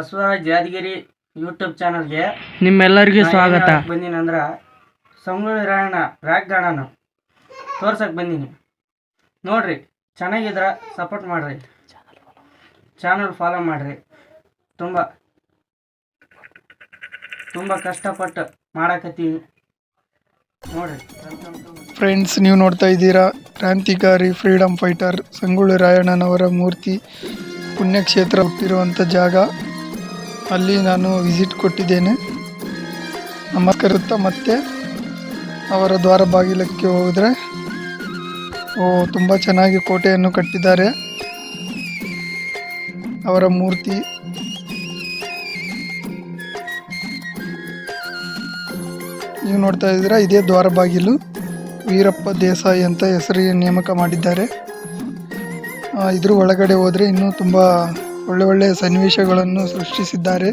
Basavaraj Yadgir YouTube ಚಾನಲ್ಗೆ ನಿಮ್ಮೆಲ್ಲರಿಗೂ ಸ್ವಾಗತ. ಬಂದೀನಿ ಅಂದ್ರ ಸಂಗೊಳ್ಳಿ ರಾಯಣ್ಣ ರಾಗ್ದಾಣನ ತೋರ್ಸಕ್ ಬಂದೀನಿ. ನೋಡ್ರಿ ಚೆನ್ನಾಗಿದ್ರ ಸಪೋರ್ಟ್ ಮಾಡ್ರಿ. ಚಾನಲ್ ಫಾಲೋ ಮಾಡ್ರಿ. ತುಂಬ ತುಂಬ ಕಷ್ಟಪಟ್ಟು ಮಾಡಕತ್ತೀವಿ ನೋಡ್ರಿ. ಫ್ರೆಂಡ್ಸ್ ನೀವು ನೋಡ್ತಾ ಇದ್ದೀರಾ ಕ್ರಾಂತಿಕಾರಿ ಫ್ರೀಡಮ್ ಫೈಟರ್ ಸಂಗೊಳ್ಳಿ ರಾಯಣ್ಣನವರ ಮೂರ್ತಿ ಪುಣ್ಯಕ್ಷೇತ್ರ ಹುಟ್ಟಿರುವಂಥ ಜಾಗ. ಅಲ್ಲಿ ನಾನು ವಿಸಿಟ್ ಕೊಟ್ಟಿದ್ದೇನೆ. ನಮಸ್ಕರಿಸ್ತಾ ಮತ್ತೆ ಅವರ ದ್ವಾರ ಬಾಗಿಲಕ್ಕೆ ಹೋದರೆ ಓ, ತುಂಬ ಚೆನ್ನಾಗಿ ಕೋಟೆಯನ್ನು ಕಟ್ಟಿದ್ದಾರೆ. ಅವರ ಮೂರ್ತಿ. ನೀವು ನೋಡ್ತಾ ಇದ್ದೀರಾ, ಇದೇ ದ್ವಾರ ಬಾಗಿಲು. ವೀರಪ್ಪ ದೇಸಾಯಿ ಅಂತ ಹೆಸರಿಗೆ ನೇಮಕ ಮಾಡಿದ್ದಾರೆ. ಇದ್ರ ಒಳಗಡೆ ಹೋದರೆ ಇನ್ನೂ ತುಂಬ ಒಳ್ಳೆ ಒಳ್ಳೆ ಸನ್ನಿವೇಶಗಳನ್ನು ಸೃಷ್ಟಿಸಿದ್ದಾರೆ.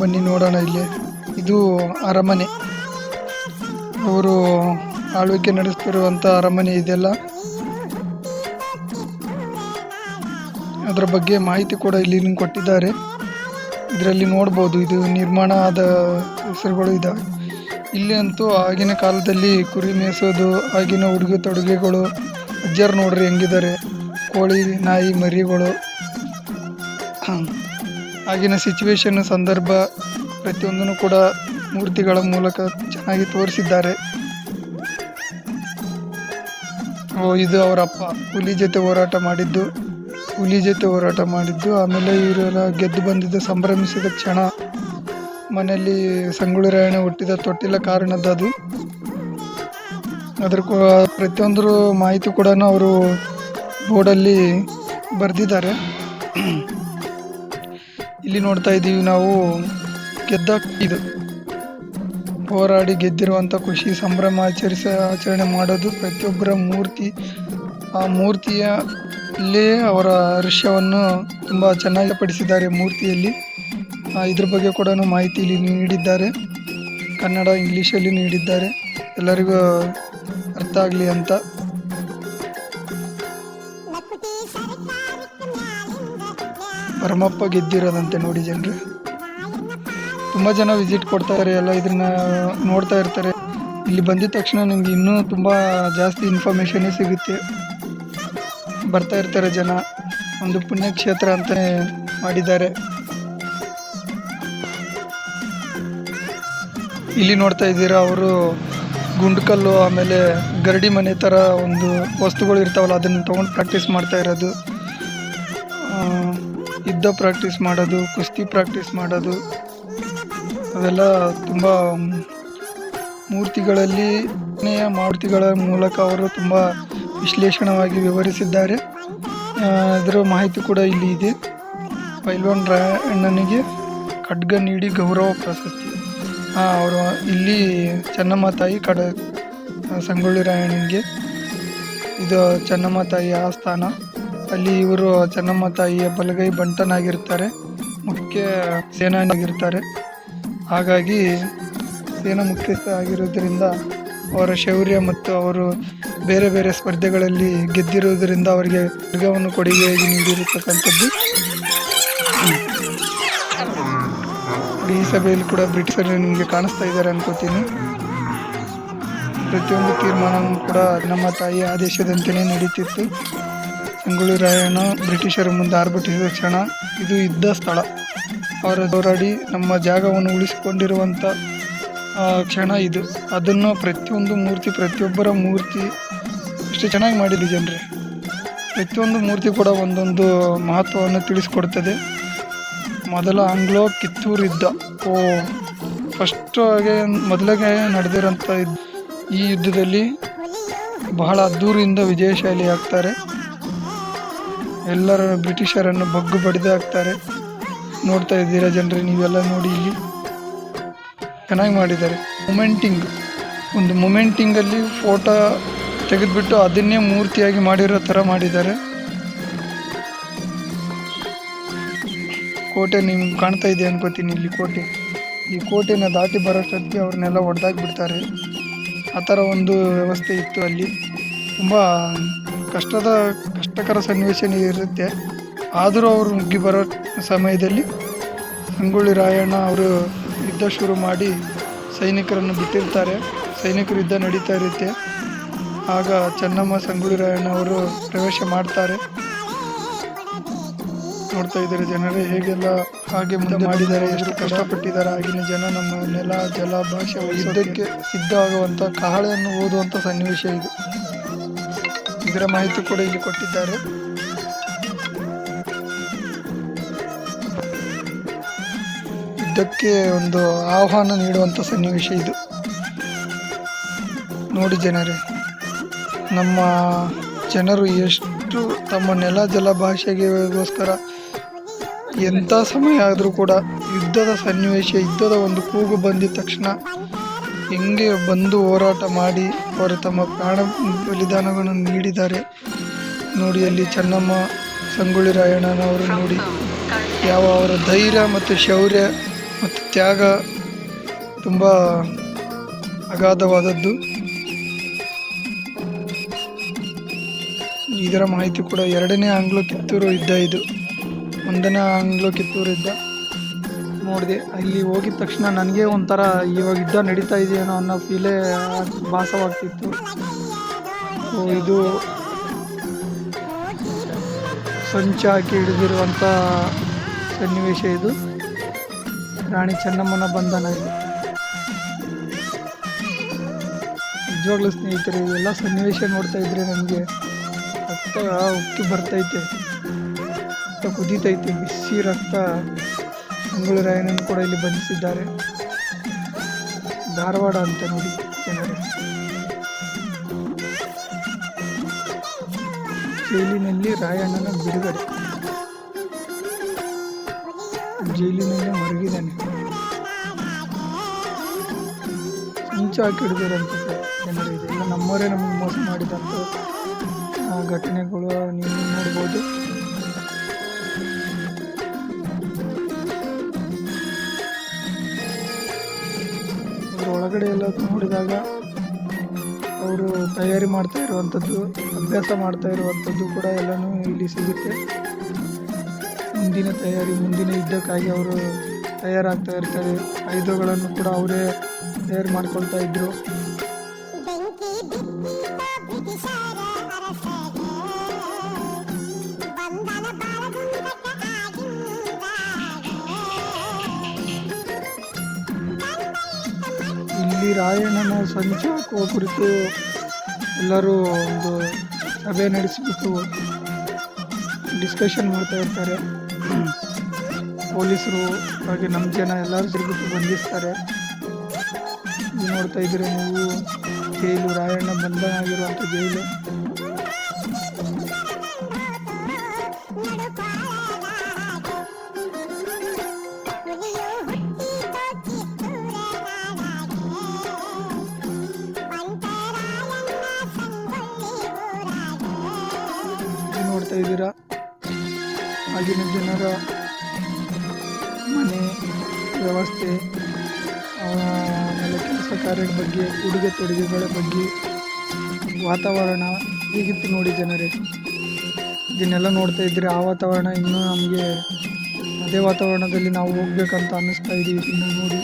ಬನ್ನಿ ನೋಡೋಣ ಇಲ್ಲಿ. ಇದು ಅರಮನೆ. ಅವರು ಆಳ್ವಿಕೆ ನಡೆಸ್ತಿರುವಂಥ ಅರಮನೆ ಇದೆಲ್ಲ. ಅದರ ಬಗ್ಗೆ ಮಾಹಿತಿ ಕೂಡ ಇಲ್ಲಿ ಕೊಟ್ಟಿದ್ದಾರೆ. ಇದರಲ್ಲಿ ನೋಡ್ಬೋದು, ಇದು ನಿರ್ಮಾಣ ಆದ ಹೆಸರುಗಳು ಇದ್ದಾವೆ ಇಲ್ಲಿ ಅಂತೂ ಆಗಿನ ಕಾಲದಲ್ಲಿ ಕುರಿ ಮೇಯಿಸೋದು, ಆಗಿನ ಉಡುಗೆ ತೊಡುಗೆಗಳು, ಅಜ್ಜರು ನೋಡ್ರಿ ಹೆಂಗಿದ್ದಾರೆ. ಕೋಳಿ, ನಾಯಿ, ಮರಿಗಳು. ಆಗಿನ ಸಿಚುವೇಶನ್ ಸಂದರ್ಭ ಪ್ರತಿಯೊಂದನ್ನು ಕೂಡ ಮೂರ್ತಿಗಳ ಮೂಲಕ ಚೆನ್ನಾಗಿ ತೋರಿಸಿದ್ದಾರೆ. ಓ, ಇದು ಅವರಪ್ಪ ಹುಲಿ ಜೊತೆ ಹೋರಾಟ ಮಾಡಿದ್ದು. ಹುಲಿ ಜೊತೆ ಹೋರಾಟ ಮಾಡಿದ್ದು. ಆಮೇಲೆ ಇವರೆಲ್ಲ ಗೆದ್ದು ಬಂದಿದ್ದ ಸಂಭ್ರಮಿಸಿದ ಕ್ಷಣ ಮನೆಯಲ್ಲಿ ಸಂಗೊಳ್ಳಿ ರಾಯಣ್ಣ ಹುಟ್ಟಿದ ತೊಟ್ಟಿಲ ಕಾರಣದ್ದು ಅದು ಅದ್ರ ಪ್ರತಿಯೊಂದರ ಮಾಹಿತಿ ಕೂಡ ಅವರು ಬೋರ್ಡಲ್ಲಿ ಬರೆದಿದ್ದಾರೆ. ಇಲ್ಲಿ ನೋಡ್ತಾ ಇದ್ದೀವಿ ನಾವು ಗೆದ್ದ ಇದು. ಹೋರಾಡಿ ಗೆದ್ದಿರುವಂಥ ಖುಷಿ, ಸಂಭ್ರಮ ಆಚರಿಸ, ಆಚರಣೆ ಮಾಡೋದು ಪ್ರತಿಯೊಬ್ಬರ ಮೂರ್ತಿ. ಆ ಮೂರ್ತಿಯ ಇಲ್ಲೇ ಅವರ ದೃಶ್ಯವನ್ನು ತುಂಬ ಚೆನ್ನಾಗಿ ಪಡಿಸಿದ್ದಾರೆ ಮೂರ್ತಿಯಲ್ಲಿ. ಇದ್ರ ಬಗ್ಗೆ ಕೂಡ ಮಾಹಿತಿ ಇಲ್ಲಿ ನೀಡಿದ್ದಾರೆ. ಕನ್ನಡ, ಇಂಗ್ಲೀಷಲ್ಲಿ ನೀಡಿದ್ದಾರೆ. ಎಲ್ಲರಿಗೂ ಅರ್ಥ ಆಗಲಿ ಅಂತ. ಪರಮಪ್ಪ ಗೆದ್ದಿರೋದಂತೆ ನೋಡಿ ಜನರು. ತುಂಬ ಜನ ವಿಸಿಟ್ ಕೊಡ್ತಾರೆ ಎಲ್ಲ ಇದನ್ನ ನೋಡ್ತಾ ಇರ್ತಾರೆ. ಇಲ್ಲಿ ಬಂದಿದ ತಕ್ಷಣ ನಿಮ್ಗೆ ಇನ್ನೂ ತುಂಬ ಜಾಸ್ತಿ ಇನ್ಫಾರ್ಮೇಷನ್ನೇ ಸಿಗುತ್ತೆ. ಬರ್ತಾ ಇರ್ತಾರೆ ಜನ. ಒಂದು ಪುಣ್ಯಕ್ಷೇತ್ರ ಅಂತ ಮಾಡಿದ್ದಾರೆ. ಇಲ್ಲಿ ನೋಡ್ತಾ ಇದ್ದೀರಾ ಅವರು ಗುಂಡ್ಕಲ್ಲು, ಆಮೇಲೆ ಗರಡಿ ಮನೆ ಥರ ಒಂದು ವಸ್ತುಗಳು ಇರ್ತಾವಲ್ಲ, ಅದನ್ನು ತೊಗೊಂಡು ಪ್ರಾಕ್ಟೀಸ್ ಮಾಡ್ತಾ ಇರೋದು. ಯುದ್ಧ ಪ್ರಾಕ್ಟೀಸ್ ಮಾಡೋದು, ಕುಸ್ತಿ ಪ್ರಾಕ್ಟೀಸ್ ಮಾಡೋದು, ಅವೆಲ್ಲ ತುಂಬ ಮೂರ್ತಿಗಳಲ್ಲಿ ಮೂರ್ತಿಗಳ ಮೂಲಕ ಅವರು ತುಂಬ ವಿಶ್ಲೇಷಣವಾಗಿ ವಿವರಿಸಿದ್ದಾರೆ. ಅದರ ಮಾಹಿತಿ ಕೂಡ ಇಲ್ಲಿ ಇದೆ. ಪೈಲ್ವಾನ್ ರಾಯಣ್ಣನಿಗೆ ಖಡ್ಗ ನೀಡಿ ಗೌರವ ಪ್ರಶಸ್ತಿ. ಅವರು ಇಲ್ಲಿ ಚೆನ್ನಮ್ಮ ತಾಯಿ ಕಡ ಸಂಗೊಳ್ಳಿ ರಾಯಣ್ಣನಿಗೆ ಇದು ಚೆನ್ನಮ್ಮ ತಾಯಿ ಆಸ್ಥಾನ. ಅಲ್ಲಿ ಇವರು ಚೆನ್ನಮ್ಮ ತಾಯಿಯ ಬಲಗೈ ಬಂಟನಾಗಿರ್ತಾರೆ. ಮುಖ್ಯ ಸೇನಾನಾಗಿರ್ತಾರೆ ಹಾಗಾಗಿ ಸೇನಾ ಮುಖ್ಯಸ್ಥ ಆಗಿರೋದ್ರಿಂದ ಅವರ ಶೌರ್ಯ ಮತ್ತು ಅವರು ಬೇರೆ ಬೇರೆ ಸ್ಪರ್ಧೆಗಳಲ್ಲಿ ಗೆದ್ದಿರುವುದರಿಂದ ಅವರಿಗೆ ದುರ್ಗವನ್ನು ಕೊಡುಗೆಯಾಗಿ ನೀಡಿರತಕ್ಕಂಥದ್ದು. ನೋಡಿ, ಈ ಸಭೆಯಲ್ಲಿ ಕೂಡ ಬ್ರಿಟಿಷರು ನಿಮಗೆ ಕಾಣಿಸ್ತಾ ಇದ್ದಾರೆ ಅನ್ಕೋತೀನಿ. ಪ್ರತಿಯೊಂದು ತೀರ್ಮಾನವೂ ಕೂಡ ನಮ್ಮ ತಾಯಿಯ ಆದೇಶದಂತೆಯೇ ನಡೀತಿತ್ತು. ಸಂಗೊಳ್ಳಿ ರಾಯಣ್ಣ, ಬ್ರಿಟಿಷರ ಮುಂದೆ ಆರ್ಭಟಿಸಿದ ಕ್ಷಣ ಇದು ಇದ್ದ ಸ್ಥಳ. ಅವರ ಹೋರಾಡಿ ನಮ್ಮ ಜಾಗವನ್ನು ಉಳಿಸಿಕೊಂಡಿರುವಂಥ ಕ್ಷಣ ಇದು. ಅದನ್ನು ಪ್ರತಿಯೊಂದು ಮೂರ್ತಿ, ಪ್ರತಿಯೊಬ್ಬರ ಮೂರ್ತಿ ಇಷ್ಟು ಚೆನ್ನಾಗಿ ಮಾಡಿದೆ ಜನರೇ. ಪ್ರತಿಯೊಂದು ಮೂರ್ತಿ ಕೂಡ ಒಂದೊಂದು ಮಹತ್ವವನ್ನು ತಿಳಿಸ್ಕೊಡ್ತದೆ. ಮೊದಲ ಆಂಗ್ಲೋ ಕಿತ್ತೂರು ಯುದ್ಧ. ಓ ಫಸ್ಟ್ ಆಗಿ ಮೊದಲಿಗೆ ನಡೆದಿರೋಂಥ ಈ ಯುದ್ಧದಲ್ಲಿ ಬಹಳ ಅದ್ದೂರಿಯಿಂದ ವಿಜಯಶಾಲಿ ಆಗ್ತಾರೆ. ಎಲ್ಲರ ಬ್ರಿಟಿಷರನ್ನು ಬಗ್ಗು ಬಡಿದು ಹಾಕ್ತಾರೆ ನೋಡ್ತಾ ಇದ್ದೀರಾ ಜನರೇ, ನೀವೆಲ್ಲ ನೋಡಿ ಇಲ್ಲಿ. ಚೆನ್ನಾಗಿ ಮಾಡಿದ್ದಾರೆ. ಮೊಮೆಂಟಿಂಗ್ ಒಂದು ಮೊಮೆಂಟಿಂಗಲ್ಲಿ ಫೋಟೋ ತೆಗೆದುಬಿಟ್ಟು ಅದನ್ನೇ ಮೂರ್ತಿಯಾಗಿ ಮಾಡಿರೋ ಥರ ಮಾಡಿದ್ದಾರೆ. ಕೋಟೆ ನಿಮ್ಗೆ ಕಾಣ್ತಾ ಇದೆ ಅನ್ಕೋತೀನಿ ಇಲ್ಲಿ ಕೋಟೆ. ಈ ಕೋಟೆನ ದಾಟಿ ಬರೋಷ್ಟೊತ್ತಿಗೆ ಅವ್ರನ್ನೆಲ್ಲ ಹೊಡೆದಾಕ್ಬಿಡ್ತಾರೆ. ಆ ಥರ ಒಂದು ವ್ಯವಸ್ಥೆ ಇತ್ತು ಅಲ್ಲಿ. ತುಂಬ ಕಷ್ಟದ ಕಷ್ಟಕರ ಸನ್ನಿವೇಶ ಇರುತ್ತೆ. ಆದರೂ ಅವರು ಮುಗ್ಗಿ ಬರೋ ಸಮಯದಲ್ಲಿ ಸಂಗೊಳ್ಳಿ ರಾಯಣ್ಣ ಅವರು ಯುದ್ಧ ಶುರು ಮಾಡಿ ಸೈನಿಕರನ್ನು ಬಿಟ್ಟಿರ್ತಾರೆ. ಸೈನಿಕರು ಯುದ್ಧ ನಡೀತಾ ಇರುತ್ತೆ. ಆಗ ಚೆನ್ನಮ್ಮ ಸಂಗೊಳ್ಳಿ ರಾಯಣ್ಣ ಅವರು ಪ್ರವೇಶ ಮಾಡ್ತಾರೆ. ನೋಡ್ತಾ ಇದ್ದಾರೆ ಜನರೇ ಹೇಗೆಲ್ಲ ಹಾಗೆ ಮುಂದೆ ಮಾಡಿದ್ದಾರೆ ಎಷ್ಟು ಕಷ್ಟಪಟ್ಟಿದ್ದಾರೆ. ಆಗಿನ ಜನ ನಮ್ಮ ನೆಲ ಜಲ ಭಾಷೆ ಯುದ್ಧಕ್ಕೆ ಸಿದ್ಧ ಆಗುವಂಥ ಕಹಳೆಯನ್ನು ಓದುವಂಥ ಸನ್ನಿವೇಶ ಇದು. ಇದರ ಮಾಹಿತಿ ಕೂಡ ಇಲ್ಲಿ ಕೊಟ್ಟಿದ್ದಾರೆ. ಯುದ್ಧಕ್ಕೆ ಒಂದು ಆಹ್ವಾನ ನೀಡುವಂಥ ಸನ್ನಿವೇಶ ಇದು. ನೋಡಿ ಜನರೇ, ನಮ್ಮ ಜನರು ಎಷ್ಟು ತಮ್ಮ ನೆಲ ಜಲ ಭಾಷೆಗೆಗೋಸ್ಕರ ಎಂಥ ಸಮಯ ಆದರೂ ಕೂಡ ಯುದ್ಧದ ಸನ್ನಿವೇಶ, ಯುದ್ಧದ ಒಂದು ಕೂಗು ಬಂದಿದ ತಕ್ಷಣ ಹೆಂಗೆ ಬಂದು ಹೋರಾಟ ಮಾಡಿ ಅವರು ತಮ್ಮ ಪ್ರಾಣ ಬಲಿದಾನವನ್ನು ನೀಡಿದ್ದಾರೆ. ನೋಡಿ, ಅಲ್ಲಿ ಚೆನ್ನಮ್ಮ, ಸಂಗೊಳ್ಳಿ ರಾಯಣ್ಣನವರು ನೋಡಿ. ಯಾವ ಅವರ ಧೈರ್ಯ ಮತ್ತು ಶೌರ್ಯ ಮತ್ತು ತ್ಯಾಗ ತುಂಬ ಅಗಾಧವಾದದ್ದು. ಇದರ ಮಾಹಿತಿ ಕೂಡ ಎರಡನೇ ಆಂಗ್ಲೋ ಕಿತ್ತೂರು ಇದ್ದ ಇದು. ಒಂದನೇ ಆಂಗ್ಲೋ ಕಿತ್ತೂರು ಯುದ್ಧ. ನೋಡಿದೆ, ಅಲ್ಲಿ ಹೋಗಿದ ತಕ್ಷಣ ನನಗೆ ಒಂಥರ ಇವಾಗ ಯುದ್ಧ ನಡೀತಾ ಇದೆಯೇನೋ ಅನ್ನೋ ಫೀಲೇ ಭಾಸವಾಗ್ತಿತ್ತು. ಸೊ ಇದು ಸಂಚು ಹಾಕಿ ಹಿಡಿದಿರುವಂಥ ಸನ್ನಿವೇಶ ಇದು. ರಾಣಿ ಚೆನ್ನಮ್ಮನ ಬಂಧನ ಇದು. ನಿಜವಾಗ್ಲೂ ಸ್ನೇಹಿತರೆ, ಇವೆಲ್ಲ ಸನ್ನಿವೇಶ ನೋಡ್ತಾ ಇದ್ರೆ ನನಗೆ ರಕ್ತ ಉಕ್ಕಿ ಬರ್ತೈತೆ. ರಕ್ತ ಕುದೀತೈತೆ ಬಿಸಿ ರಕ್ತ. ಮಂಗಳೂರು ರಾಯಣ್ಣನ ಕೂಡ ಇಲ್ಲಿ ಬಂಧಿಸಿದ್ದಾರೆ. ಧಾರವಾಡ ಅಂತ ನೋಡಿ ಜೈಲಿನಲ್ಲಿ ರಾಯಣ್ಣನ ಬಿಡುಗಡೆ. ಜೈಲಿನಲ್ಲಿ ಮರಗಿದ್ದಾನೆ. ಸಂಚು ಹಾಕಿ ಹಿಡಿದಿರೋಂಥದ್ದು ಜನರು ಇದೆಲ್ಲ ನಮ್ಮವರೇ ನಮಗೆ ಮೋಸ ಮಾಡಿದಂಥ ಘಟನೆಗಳು ನೀವು ನೋಡ್ಬೋದು. ಒಳಗಡೆ ಎಲ್ಲ ನೋಡಿದಾಗ ಅವರು ತಯಾರಿ ಮಾಡ್ತಾ ಇರುವಂಥದ್ದು, ಅಭ್ಯಾಸ ಮಾಡ್ತಾ ಇರುವಂಥದ್ದು ಕೂಡ ಎಲ್ಲನೂ ಇಲ್ಲಿ ಸಿಗುತ್ತೆ. ಮುಂದಿನ ತಯಾರಿ, ಮುಂದಿನ ಯುದ್ಧಕ್ಕಾಗಿ ಅವರು ತಯಾರಾಗ್ತಾ ಇರ್ತಾರೆ. ಆಯುಧಗಳನ್ನು ಕೂಡ ಅವರೇ ತಯಾರು ಮಾಡ್ಕೊಳ್ತಾ ಇದ್ರು. ರಾಯಣ್ಣನ ಸಂಚು ಹಾಕುವ ಕುರಿತು ಎಲ್ಲರೂ ಒಂದು ಸಭೆ ನಡೆಸಿಬಿಟ್ಟು ಡಿಸ್ಕಷನ್ ಮಾಡ್ತಾ ಇರ್ತಾರೆ. ಪೊಲೀಸರು ಹಾಗೆ ನಮ್ಮ ಜನ ಎಲ್ಲರೂ ಸಿಗ್ಬಿಟ್ಟು ಬಂಧಿಸ್ತಾರೆ. ನೋಡ್ತಾ ಇದ್ದೀರಿ ನೀವು? ಜೈಲು, ರಾಯಣ್ಣ ಬಂಧನ ಆಗಿರುವಂಥ ಜೈಲು. ಬಗ್ಗೆ, ಉಡುಗೆ ತೊಡುಗೆಗಳ ಬಗ್ಗೆ ವಾತಾವರಣ ಹೀಗಿತ್ತು ನೋಡಿ ಜನರೇ? ಇದನ್ನೆಲ್ಲ ನೋಡ್ತಾ ಇದ್ದರೆ ಆ ವಾತಾವರಣ ಇನ್ನೂ ನಮಗೆ ಅದೇ ವಾತಾವರಣದಲ್ಲಿ ನಾವು ಹೋಗ್ಬೇಕಂತ ಅನ್ನಿಸ್ತಾ ಇದ್ದೀವಿ ಇನ್ನು ನೋಡಿ.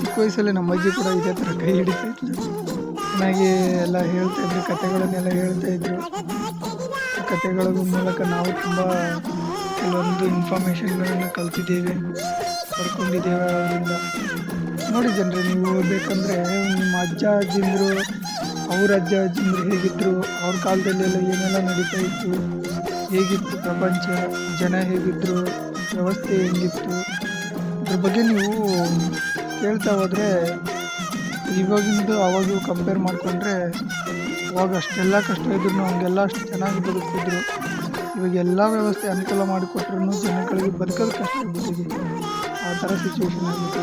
ಚಿಕ್ಕ ವಯಸ್ಸಲ್ಲಿ ನಮ್ಮ ಅಜ್ಜಿ ಕೂಡ ಇದೇ ಥರ ಕೈ ಹಿಡಿತಾ ಇದ್ಲು. ಚೆನ್ನಾಗಿ ಎಲ್ಲ ಹೇಳ್ತಾ ಇದ್ರು ಕತೆಗಳನ್ನೆಲ್ಲ ಹೇಳ್ತಾ ಇದ್ರು. ಆ ಕತೆಗಳ ಮೂಲಕ ನಾವು ತುಂಬ ಕೆಲವೊಂದು ಇನ್ಫಾರ್ಮೇಷನ್ಗಳನ್ನು ಕಲ್ತಿದ್ದೇವೆ, ಪಡ್ಕೊಂಡಿದ್ದೇವೆ ಅವರಿಂದ ನೋಡಿ ಜನರೇ, ನೀವು ಬೇಕಂದರೆ ನಿಮ್ಮ ಅಜ್ಜ ಅಜ್ಜಿಂದರು, ಅವ್ರ ಅಜ್ಜ ಅಜ್ಜಿಂದರು ಹೇಗಿದ್ದರು ಅವ್ರ ಕಾಲದಲ್ಲೆಲ್ಲ ಏನೆಲ್ಲ ನಡೀತಾ ಇತ್ತು, ಹೇಗಿತ್ತು ಪ್ರಪಂಚ, ಜನ ಹೇಗಿದ್ದರು ವ್ಯವಸ್ಥೆ ಹೇಗಿತ್ತು ಅದ್ರ ಬಗ್ಗೆ ನೀವು ಕೇಳ್ತಾ ಹೋದರೆ ಇವಾಗಿಂದು ಅವಾಗ ಕಂಪೇರ್ ಮಾಡಿಕೊಂಡ್ರೆ ಅವಾಗ ಅಷ್ಟೆಲ್ಲ ಕಷ್ಟ ಇದ್ರು ಹಂಗೆಲ್ಲ ಅಷ್ಟು ಚೆನ್ನಾಗಿ ಬದುಕ್ತಿದ್ರು. ಇವಾಗ ಎಲ್ಲ ವ್ಯವಸ್ಥೆ ಅನುಕೂಲ ಮಾಡಿಕೊಟ್ರು ಜನಗಳಿಗೆ ಬದುಕೋದು ಕಷ್ಟ ಆಗ್ಬಿಟ್ಟಿದೆ. ಆ ಥರ ಸಿಚುವೇಶನ್ ಆಗಿತ್ತು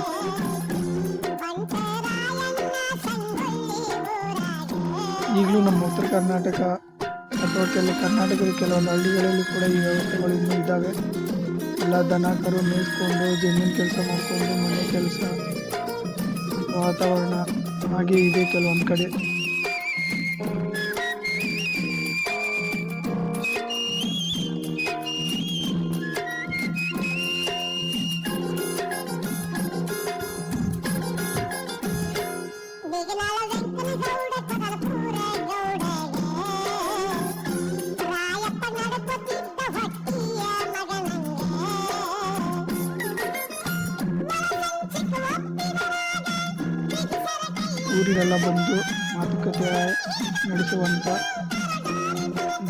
ಈಗಲೂ ನಮ್ಮ ಉತ್ತರ ಕರ್ನಾಟಕ ಅಥವಾ ಕೆಲ ಕರ್ನಾಟಕದ ಕೆಲವೊಂದು ಹಳ್ಳಿಗಳಲ್ಲಿ ಕೂಡ ಈ ವ್ಯವಸ್ಥೆಗಳು ಇನ್ನೂ ಇದ್ದಾವೆ. ಎಲ್ಲ ದನ, ಕರು ಮೇಯಿಸ್ಕೊಂಡು, ಜಮೀನು ಕೆಲಸ ಮಾಡಿಕೊಂಡು, ಮನೆ ಕೆಲಸ, ವಾತಾವರಣ ಹಾಗೆ ಇದೆ ಕೆಲವೊಂದು ಕಡೆ. ಊರಿಗೆಲ್ಲ ಬಂದು ಮಾತುಕತೆ ನಡೆಸುವಂಥ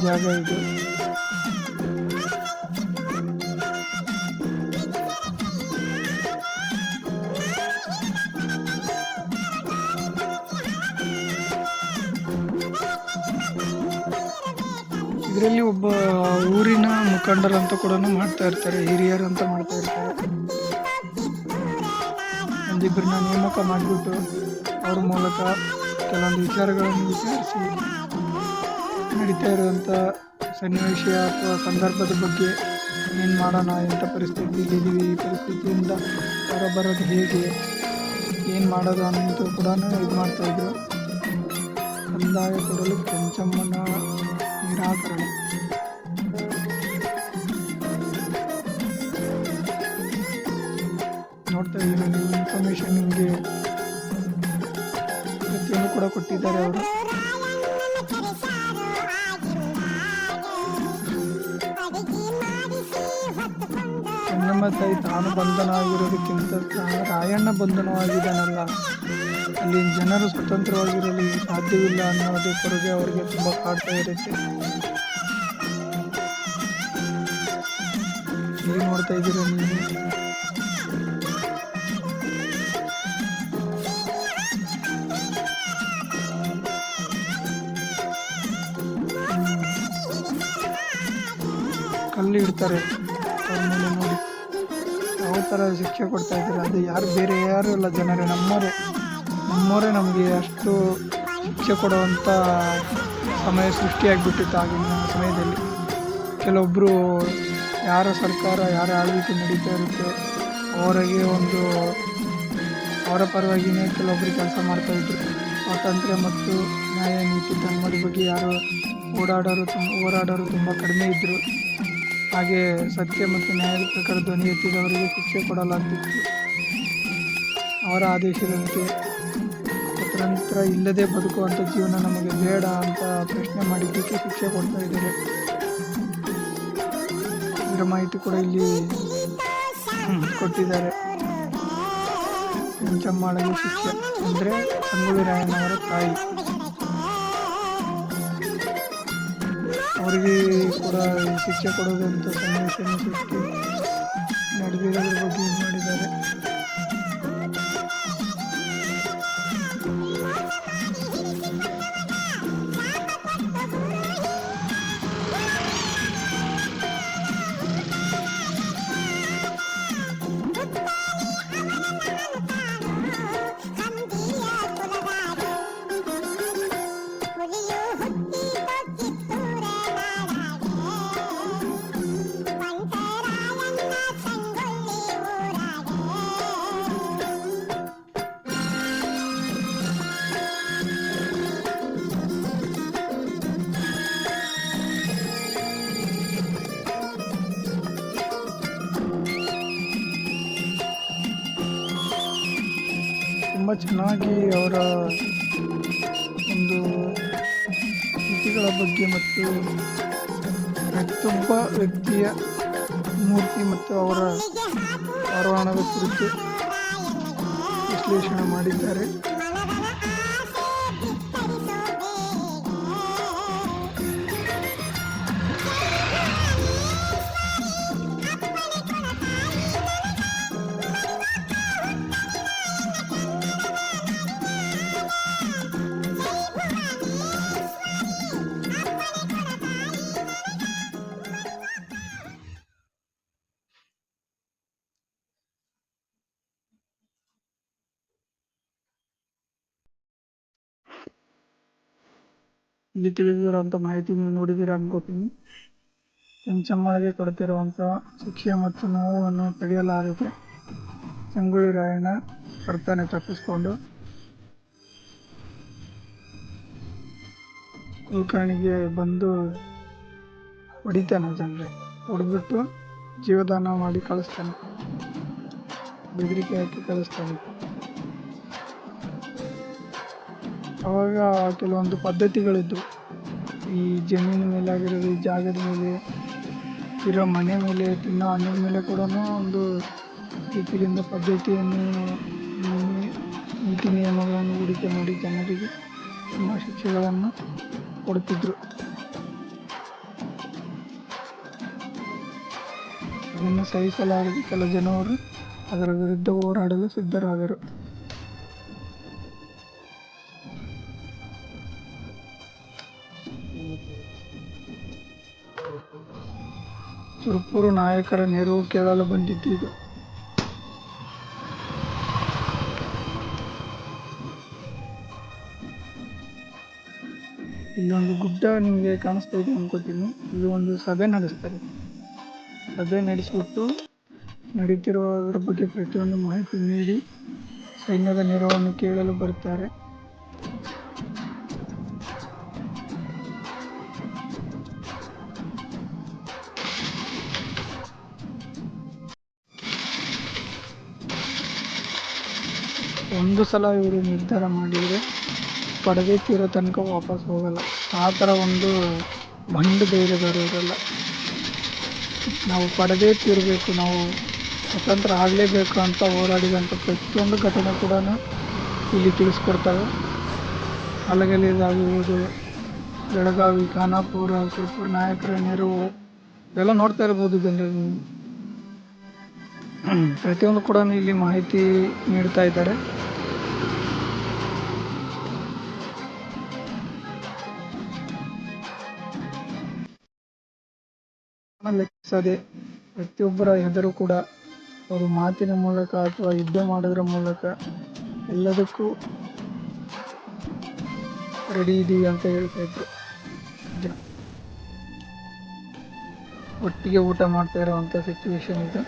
ಜಾಗ ಇದು. ಇದರಲ್ಲಿ ಒಬ್ಬ ಊರಿನ ಮುಖಂಡರಂತ ಕೂಡ ಮಾಡ್ತಾ ಇರ್ತಾರೆ ಹಿರಿಯರು ಅಂತ ಮಾಡ್ತಾ ಇರ್ತಾರೆ. ಒಂದಿಬ್ಬರನ್ನ ನೇಮಕ ಮಾಡಿಬಿಟ್ಟು ಅವ್ರ ಮೂಲಕ ಕೆಲವೊಂದು ವಿಚಾರಗಳನ್ನು ವಿಚಾರಿಸಿ ನಡೀತಾ ಇರುವಂಥ ಸನ್ನಿವೇಶ ಅಥವಾ ಸಂದರ್ಭದ ಬಗ್ಗೆ ಏನು ಮಾಡೋಣ ಎಂಥ ಪರಿಸ್ಥಿತಿಲಿದ್ದೀವಿ ಈ ಪರಿಸ್ಥಿತಿಯಿಂದ ಹೊರಬರೋದು ಹೇಗೆ, ಏನು ಮಾಡೋದು ಅನ್ನೋದು ಕೂಡ ಇದು ಮಾಡ್ತಾಯಿದ್ರು ಕಂದಾಯ ಕೊಡಲು ಪಂಚಮ್ಮನ ನಿರಾಕರಣೆ. ನೋಡ್ತಾ ಇದ್ದೀನಿ ಇನ್ಫಾರ್ಮೇಷನ್ ನಿಮಗೆ ಕೂಡ ಕೊಟ್ಟಿದ್ದಾರೆ ಅವರು. ಚೆನ್ನಮ್ಮ ತಾಯಿ ತಾನು ಬಂಧನವಾಗಿರೋದಕ್ಕಿಂತ ರಾಯಣ್ಣ ಬಂಧನವಾಗಿದ್ದಾನಲ್ಲ, ಅಲ್ಲಿ ಜನರು ಸ್ವತಂತ್ರವಾಗಿರಲು ಸಾಧ್ಯವಿಲ್ಲ ಅನ್ನೋದೇ ಕೊರಗೆ ಅವರಿಗೆ ತುಂಬ ಕಾಡ್ತಾ ಇರುತ್ತೆ ಇಲ್ಲಿ ನೋಡ್ತಾ ಇದ್ದೀರ ಕಲ್ಲು ಇಡ್ತಾರೆ ಅವ್ರ ಮೇಲೆ ನೋಡಿ. ಯಾವ ಥರ ಶಿಕ್ಷೆ ಕೊಡ್ತಾ ಇದ್ದಾರೆ. ಅದು ಯಾರು, ಬೇರೆ ಯಾರು ಇಲ್ಲ ಜನರೇ, ನಮ್ಮವರೇ. ನಮ್ಮವರೇ ನಮಗೆ ಅಷ್ಟು ಶಿಕ್ಷೆ ಕೊಡುವಂಥ ಸಮಯ ಸೃಷ್ಟಿಯಾಗಿಬಿಟ್ಟಿತ್ತು ಆಗಿನ ಸಮಯದಲ್ಲಿ. ಕೆಲವೊಬ್ಬರು ಯಾರ ಸರ್ಕಾರ, ಯಾರ ಆಳ್ವಿಕೆ ನಡೀತಾ ಇರುತ್ತೆ, ಅವರಿಗೆ ಒಂದು ಅವರ ಪರವಾಗಿಯೇ ಕೆಲವೊಬ್ಬರು ಕೆಲಸ ಮಾಡ್ತಾಯಿದ್ರು ಸ್ವಾತಂತ್ರ್ಯ ಮತ್ತು ನ್ಯಾಯ ನೀತಿ ಧರ್ಮದ ಬಗ್ಗೆ ಯಾರು ಓಡಾಡೋರು ತುಂಬ, ಹೋರಾಡೋರು ತುಂಬ ಕಡಿಮೆ ಇದ್ದರು ಹಾಗೆ ಸತ್ಯ ಮತ್ತು ನ್ಯಾಯದ ಪ್ರಕಾರ ಧ್ವನಿ ಎತ್ತಿದವರಿಗೆ ಶಿಕ್ಷೆ ಕೊಡಲಾಗುತ್ತಿತ್ತು ಅವರ ಆದೇಶದಂತೆ ಸ್ವತಂತ್ರ ಇಲ್ಲದೆ ಬದುಕುವಂಥ ಜೀವನ ನಮಗೆ ಬೇಡ ಅಂತ ಪ್ರಶ್ನೆ ಮಾಡಿದ್ದಕ್ಕೆ ಶಿಕ್ಷೆ ಕೊಡ್ತಾ ಇದ್ದಾರೆ. ಇದರ ಮಾಹಿತಿ ಕೂಡ ಇಲ್ಲಿ ಕೊಟ್ಟಿದ್ದಾರೆ. ಪಂಚಮ್ಮಾಳಿಗೆ ಶಿಕ್ಷೆ, ಅಂದರೆ ಸಂಗೊಳ್ಳಿ ರಾಯಣ್ಣವರ ತಾಯಿ. ಅವರಿಗೆ ಕೂಡ ಶಿಕ್ಷೆ ಕೊಡೋದಂತ ಸನ್ನಿವೇಶನ ಸೃಷ್ಟಿ ನಡೆದಿರೋದ್ರ ಬಗ್ಗೆ ಮಾಡಿದ್ದಾರೆ? ತುಂಬ ಚೆನ್ನಾಗಿ ಅವರ ಒಂದು ಸ್ಥಿತಿಗಳ ಬಗ್ಗೆ ಮತ್ತು ಪ್ರತಿಯೊಬ್ಬ ವ್ಯಕ್ತಿಯ ಮೂರ್ತಿ ಮತ್ತು ಅವರ ಆರೋಹಣದ ಕುರಿತು ವಿಶ್ಲೇಷಣೆ ಮಾಡಿದ್ದಾರೆ. ಇಲ್ಲಿ ತಿಳಿದಿರುವಂತ ಮಾಹಿತಿ ನೀವು ನೋಡಿದಿರ ಅನ್ಕೋತೀನಿ ಚಂಚಮ್ಮಳಿಗೆ ಕೊಡುತ್ತಿರುವಂತ ಶಿಕ್ಷೆ ಮತ್ತು ನೋವನ್ನು ತಡೆಯಲಾರದೆ ಚಂಗುಳಿ ರಾಯಣ್ಣ ಬರ್ತಾನೆ ತಪ್ಪಿಸಿಕೊಂಡು ಕುಲ್ಕರ್ಣಿಗೆ ಬಂದು ಹೊಡಿತಾನೆ ಚಂಗ್ರಿ ಹೊಡೆದ್ಬಿಟ್ಟು ಜೀವದಾನ ಮಾಡಿ ಕಳಿಸ್ತಾನೆ. ಬೆದರಿಕೆ ಹಾಕಿ ಕಳಿಸ್ತಾನೆ. ಅವಾಗ ಕೆಲವೊಂದು ಪದ್ಧತಿಗಳಿದ್ದವು ಈ ಜಮೀನು ಮೇಲೆ ಆಗಿರೋದು ಈ ಜಾಗದ ಮೇಲೆ, ಇರೋ ಮನೆ ಮೇಲೆ, ತಿನ್ನೋ ಅನ್ನದ ಮೇಲೆ ಕೂಡ ಒಂದು ರೀತಿಯಿಂದ ಪದ್ಧತಿಯನ್ನು ನೀತಿ ನಿಯಮಗಳನ್ನು ಹೂಡಿಕೆ ಮಾಡಿ ಜನರಿಗೆ ತುಂಬ ಶಿಕ್ಷೆಗಳನ್ನು ಕೊಡ್ತಿದ್ರು ಅದನ್ನು ಸಹಿಸಲಾರದೆ ಕೆಲ ಜನರು ಅದರ ವಿರುದ್ಧ ಹೋರಾಡಲು ಸಿದ್ಧರಾದರು. ಸುರ್ಪುರು ನಾಯಕರ ನೆರವು ಕೇಳಲು ಬಂದಿದ್ದು ಇದು ಇಲ್ಲೊಂದು ಗುಡ್ಡ ನಿಮಗೆ ಕಾಣಿಸ್ತಾ ಇದೆ ಅನ್ಕೋತೀನಿ. ಇದು ಒಂದು ಸಭೆ ನಡೆಸ್ತಾರೆ. ಸಭೆ ನಡೆಸಿಬಿಟ್ಟು ನಡೀತಿರುವುದರ ಬಗ್ಗೆ ಪ್ರತಿಯೊಂದು ಮಾಹಿತಿ ನೀಡಿ ಸೈನ್ಯದ ನೆರವನ್ನು ಕೇಳಲು ಬರ್ತಾರೆ. ಒಂದು ಸಲ ಇವರು ನಿರ್ಧಾರ ಮಾಡಿದರೆ ಪಡದೇ ತೀರೋ ತನಕ ವಾಪಸ್ ಹೋಗಲ್ಲ. ಆ ಥರ ಒಂದು ಬಂಡ ಬೇರೆ ಇವರೆಲ್ಲ ನಾವು ಪಡದೇ ತೀರಬೇಕು, ನಾವು ಸ್ವತಂತ್ರ ಆಗಲೇಬೇಕು ಅಂತ ಹೋರಾಡಿದಂಥ ಪ್ರತಿಯೊಂದು ಘಟನೆ ಕೂಡ ಇಲ್ಲಿ ತಿಳಿಸ್ಕೊಡ್ತವೆ. ಹಲಗಲಿದಾಗಿರ್ಬೋದು ಬೆಳಗಾವಿ, ಖಾನಾಪುರ ಸುರ್ಪುರ ನಾಯಕರ ನೆರವು ಇವೆಲ್ಲ ನೋಡ್ತಾ ಇರ್ಬೋದು ಜನರು. ಪ್ರತಿಯೊಂದು ಕೂಡ ಇಲ್ಲಿ ಮಾಹಿತಿ ನೀಡ್ತಾ ಇದ್ದಾರೆ. ಲೆಕ್ಕಿಸದೆ ಪ್ರತಿಯೊಬ್ಬರ ಎದುರು ಕೂಡ ಅವರು ಮಾತಿನ ಮೂಲಕ ಅಥವಾ ಯುದ್ಧ ಮಾಡೋದ್ರ ಮೂಲಕ ಎಲ್ಲದಕ್ಕೂ ರೆಡಿ ಇದ್ದೀವಿ ಅಂತ ಹೇಳ್ತಾ ಇದ್ರು. ಒಟ್ಟಿಗೆ ಊಟ ಮಾಡ್ತಾ ಇರೋವಂಥ ಸಿಚುವೇಶನ್ ಇದು.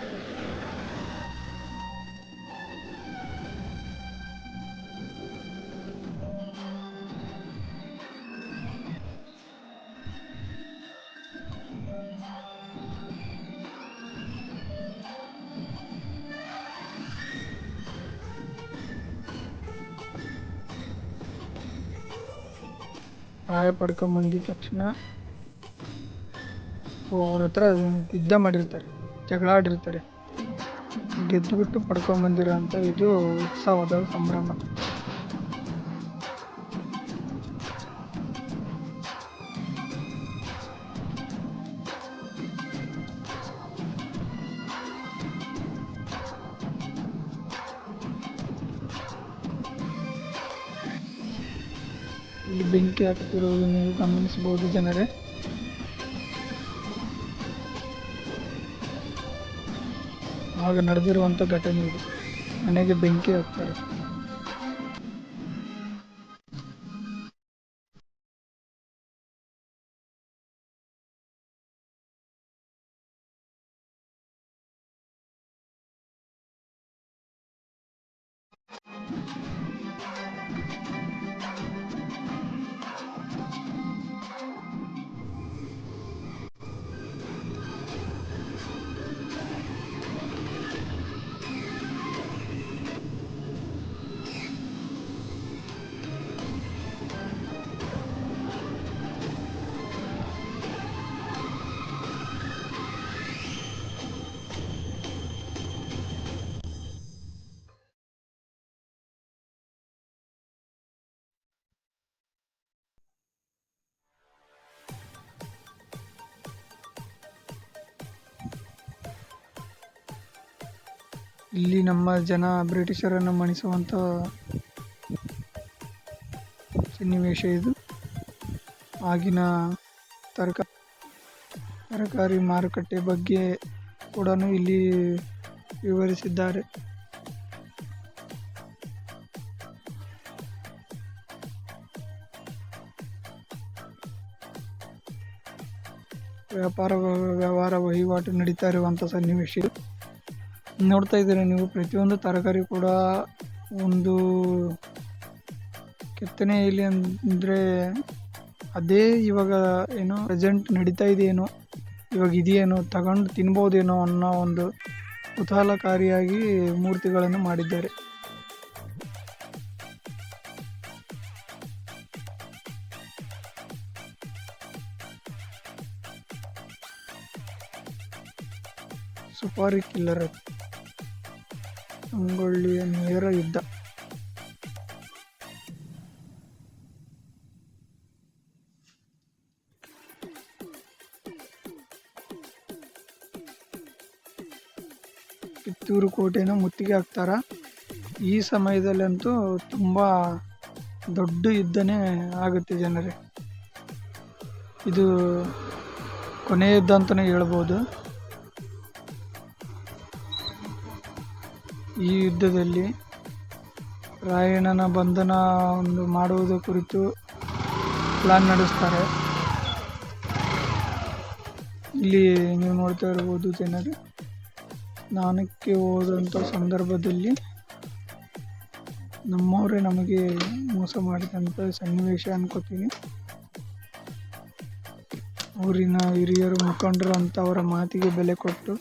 ಸಹಾಯ ಪಡ್ಕೊಂಬಂದಿದ ತಕ್ಷಣ ಅವ್ರ ಹತ್ರ ಯುದ್ಧ ಮಾಡಿರ್ತಾರೆ, ಜಗಳ ಆಡಿರ್ತಾರೆ. ಗೆದ್ದುಬಿಟ್ಟು ಪಡ್ಕೊಂಬಂದಿರೋ ಅಂಥ ಇದು ಉತ್ಸವದ ಸಂಭ್ರಮ. ಹಾಕ್ತಿರೋದು ನೀವು ಗಮನಿಸಬಹುದು ಜನರೇ. ಆಗ ನಡೆದಿರುವಂಥ ಘಟನೆ ಇದು. ಮನೆಗೆ ಬೆಂಕಿ ಹಾಕ್ತಾರೆ ಇಲ್ಲಿ ನಮ್ಮ ಜನ ಬ್ರಿಟಿಷರನ್ನು ಮಣಿಸುವಂಥ ಸನ್ನಿವೇಶ ಇದು ಆಗಿನ ತರಕ, ತರಕಾರಿ ಮಾರುಕಟ್ಟೆ ಬಗ್ಗೆ ಕೂಡ ಇಲ್ಲಿ ವಿವರಿಸಿದ್ದಾರೆ ವ್ಯಾಪಾರ ವ್ಯವಹಾರ ವಹಿವಾಟು ನಡೀತಾ ಇರುವಂಥ ಸನ್ನಿವೇಶ ಇದು. ನೋಡ್ತಾ ಇದ್ದೀರಿ ನೀವು? ಪ್ರತಿಯೊಂದು ತರಕಾರಿ ಕೂಡ ಒಂದು ಕೆತ್ತನೆ ಇಲ್ಲಿ ಅಂದರೆ ಅದೇ ಇವಾಗ ಏನು ಪ್ರೆಸೆಂಟ್ ನಡೀತಾ ಇದೆಯೇನೋ, ಇವಾಗ ಇದೆಯೇನೋ, ತಗೊಂಡು ತಿನ್ಬೋದೇನೋ ಅನ್ನೋ ಒಂದು ಕುತೂಹಲಕಾರಿಯಾಗಿ ಮೂರ್ತಿಗಳನ್ನು ಮಾಡಿದ್ದಾರೆ. ಸುಪಾರಿ ಕಿಲ್ಲರ್ ಸಂಗೊಳ್ಳಿಯ ನೇರ ಯುದ್ಧ. ಕಿತ್ತೂರು ಕೋಟೆನ ಮುತ್ತಿಗೆ ಹಾಕ್ತಾರ? ಈ ಸಮಯದಲ್ಲಂತೂ ತುಂಬ ದೊಡ್ಡ ಯುದ್ಧನೇ ಆಗುತ್ತೆ ಜನರೇ. ಇದು ಕೊನೆ ಯುದ್ಧ ಅಂತಲೇ ಹೇಳ್ಬೋದು. ಈ ಯುದ್ಧದಲ್ಲಿ ರಾಯಣ್ಣನ ಬಂಧನ ಒಂದು ಮಾಡುವುದು ಕುರಿತು ಪ್ಲಾನ್ ನಡೆಸ್ತಾರೆ. ಇಲ್ಲಿ ನೀವು ನೋಡ್ತಾ ಇರ್ಬೋದು ಜನರು ಸ್ನಾನಕ್ಕೆ ಹೋದಂಥ ಸಂದರ್ಭದಲ್ಲಿ ನಮ್ಮವರೇ ನಮಗೆ ಮೋಸ ಮಾಡಿದಂಥ ಸನ್ನಿವೇಶ ಅನ್ಕೋತೀನಿ. ಊರಿನ ಹಿರಿಯರು ಮುಖಂಡರು ಅಂತ ಅವರ ಮಾತಿಗೆ ಬೆಲೆ ಕೊಟ್ಟು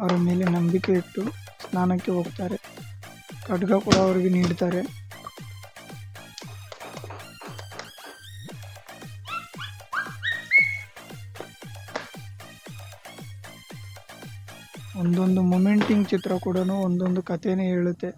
ಅವರ ಮೇಲೆ ನಂಬಿಕೆ ಇಟ್ಟು ಸ್ನಾನಕ್ಕೆ ಹೋಗ್ತಾರೆ. ಖಡ್ಗ ಕೂಡ ಅವರಿಗೆ ನೀಡ್ತಾರೆ. ಒಂದೊಂದು ಮೊಮೆಂಟಿಂಗ್ ಚಿತ್ರ ಕೂಡ ಒಂದೊಂದು ಕಥೆನೇ ಹೇಳುತ್ತೆ.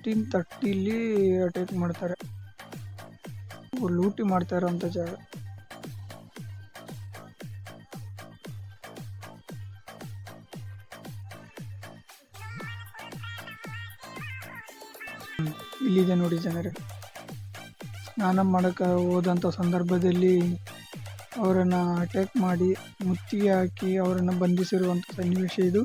ಏಯ್ಟೀನ್ ತರ್ಟಿಲಿ ಅಟ್ಯಾಕ್ ಮಾಡ್ತಾರೆ. ಲೂಟಿ ಮಾಡ್ತಾ ಇರೋಂಥ ಜಾಗ. ಇಲ್ಲಿದೆ ನೋಡಿ ಜನರೇ. ಸ್ನಾನ ಮಾಡೋಕ್ಕೆ ಹೋದಂಥ ಸಂದರ್ಭದಲ್ಲಿ ಅವರನ್ನು ಅಟ್ಯಾಕ್ ಮಾಡಿ ಮುತ್ತಿಗೆ ಹಾಕಿ ಅವರನ್ನು ಬಂಧಿಸಿರುವಂಥ ಸನ್ನಿವೇಶ ಇದು.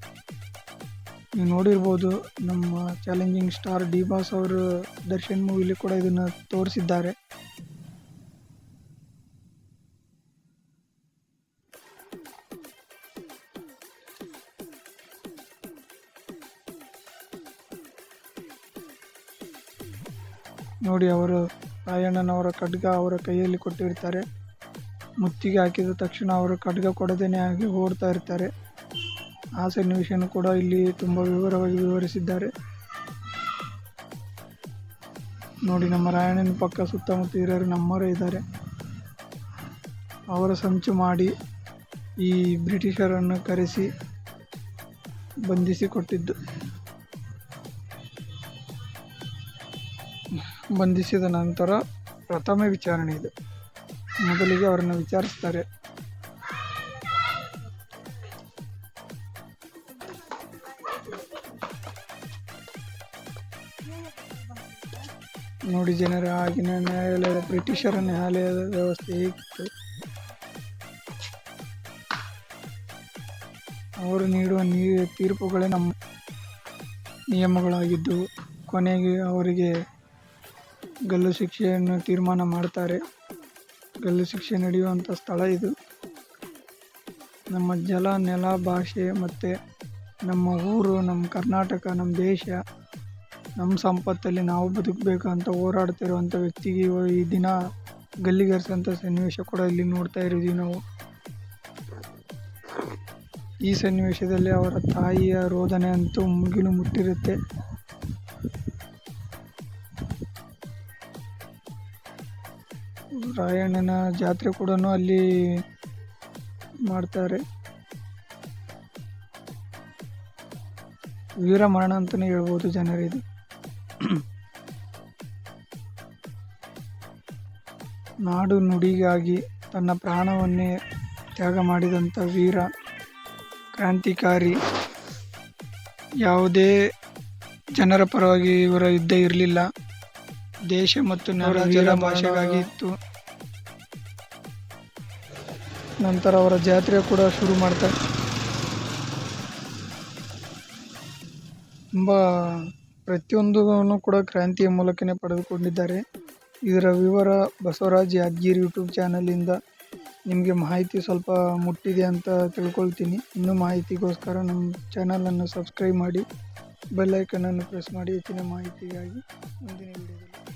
ನೀವು ನೋಡಿರ್ಬೋದು ನಮ್ಮ ಚಾಲೆಂಜಿಂಗ್ ಸ್ಟಾರ್ ಡಿ ಬಾಸ್ ಅವರು ದರ್ಶನ್ ಮೂವಿಲಿ ಕೂಡ ಇದನ್ನು ತೋರಿಸಿದ್ದಾರೆ. ನೋಡಿ ಅವರು ರಾಯಣ್ಣನವರ ಖಡ್ಗ ಅವರ ಕೈಯಲ್ಲಿ ಕೊಟ್ಟಿರ್ತಾರೆ. ಮುತ್ತಿಗೆ ಹಾಕಿದ ತಕ್ಷಣ ಅವರು ಖಡ್ಗ ಕೊಡದೇನೆ ಆಗಿ ಓಡ್ತಾ ಇರ್ತಾರೆ. ಆ ಸನ್ನಿವೇಶವನ್ನು ಕೂಡ ಇಲ್ಲಿ ತುಂಬ ವಿವರವಾಗಿ ವಿವರಿಸಿದ್ದಾರೆ. ನೋಡಿ, ನಮ್ಮ ರಾಯಣ್ಣನ ಪಕ್ಕ ಸುತ್ತಮುತ್ತ ಇರೋರು ನಮ್ಮವರೇ ಇದ್ದಾರೆ. ಅವರ ಸಂಚು ಮಾಡಿ ಈ ಬ್ರಿಟಿಷರನ್ನು ಕರೆಸಿ ಬಂಧಿಸಿಕೊಟ್ಟಿದ್ದು. ಬಂಧಿಸಿದ ನಂತರ ಪ್ರಥಮ ವಿಚಾರಣೆ ಇದು. ಮೊದಲಿಗೆ ಅವರನ್ನು ವಿಚಾರಿಸ್ತಾರೆ. ನೋಡಿ ಜನರ ಆಗಿನ ನ್ಯಾಯಾಲಯದ ಬ್ರಿಟಿಷರ ನ್ಯಾಯಾಲಯದ ವ್ಯವಸ್ಥೆ ಹೇಗಿತ್ತು? ಅವರು ನೀಡುವ ತೀರ್ಪುಗಳೇ ನಮ್ಮ ನಿಯಮಗಳಾಗಿದ್ದವು ಕೊನೆಗೆ ಅವರಿಗೆ ಗಲ್ಲು ಶಿಕ್ಷೆಯನ್ನು ತೀರ್ಮಾನ ಮಾಡ್ತಾರೆ. ಗಲ್ಲು ಶಿಕ್ಷೆ ನಡೆಯುವಂಥ ಸ್ಥಳ ಇದು. ನಮ್ಮ ಜಲ ನೆಲ ಭಾಷೆ ಮತ್ತು ನಮ್ಮ ಊರು, ನಮ್ಮ ಕರ್ನಾಟಕ, ನಮ್ಮ ದೇಶ ನಮ್ಮ ಸಂಪತ್ತಲ್ಲಿ ನಾವು ಬದುಕಬೇಕಂತ ಹೋರಾಡ್ತಿರುವಂಥ ವ್ಯಕ್ತಿಗೆ ಈ ದಿನ ಗಲ್ಲಿಗೇರಿಸೋಂಥ ಸನ್ನಿವೇಶ ಕೂಡ ಇಲ್ಲಿ ನೋಡ್ತಾ ಇದ್ದೀವಿ ನಾವು. ಈ ಸನ್ನಿವೇಶದಲ್ಲಿ ಅವರ ತಾಯಿಯ ರೋದನೆ ಅಂತೂ ಮುಗಿಲು ಮುಟ್ಟಿರುತ್ತೆ. ರಾಯಣ್ಣನ ಜಾತ್ರೆ ಕೂಡ ಅಲ್ಲಿ ಮಾಡ್ತಾರೆ. ವೀರ ಮರಣ ಅಂತಲೇ ಹೇಳ್ಬೋದು ಜನರಿದು ನಾಡು ನುಡಿಗಾಗಿ ತನ್ನ ಪ್ರಾಣವನ್ನೇ ತ್ಯಾಗ ಮಾಡಿದಂಥ ವೀರ ಕ್ರಾಂತಿಕಾರಿ. ಯಾವುದೇ ಜನರ ಪರವಾಗಿ ಇವರ ಯುದ್ಧ ಇರಲಿಲ್ಲ. ದೇಶ ಮತ್ತು ನಾಡ ಭಾಷೆಗಾಗಿ ಇತ್ತು. ನಂತರ ಅವರ ಜಾತ್ರೆ ಕೂಡ ಶುರು ಮಾಡ್ತಾರೆ. ತುಂಬ ಪ್ರತಿಯೊಂದನ್ನು ಕೂಡ ಕ್ರಾಂತಿಯ ಮೂಲಕನೇ ಪಡೆದುಕೊಂಡಿದ್ದಾರೆ. ಇದರ ವಿವರ ಬಸವರಾಜ್ ಯಾದಗಿರಿ ಯೂಟ್ಯೂಬ್ ಚಾನಲಿಂದ ನಿಮಗೆ ಮಾಹಿತಿ ಸ್ವಲ್ಪ ಮುಟ್ಟಿದೆ ಅಂತ ತಿಳ್ಕೊಳ್ತೀನಿ. ಇನ್ನೂ ಮಾಹಿತಿಗೋಸ್ಕರ ನಮ್ಮ ಚಾನಲನ್ನು ಸಬ್ಸ್ಕ್ರೈಬ್ ಮಾಡಿ, ಬೆಲ್ ಐಕನನ್ನು ಪ್ರೆಸ್ ಮಾಡಿ ಹೆಚ್ಚಿನ ಮಾಹಿತಿಗಾಗಿ ಮುಂದಿನ ವಿಡಿಯೋದಲ್ಲಿ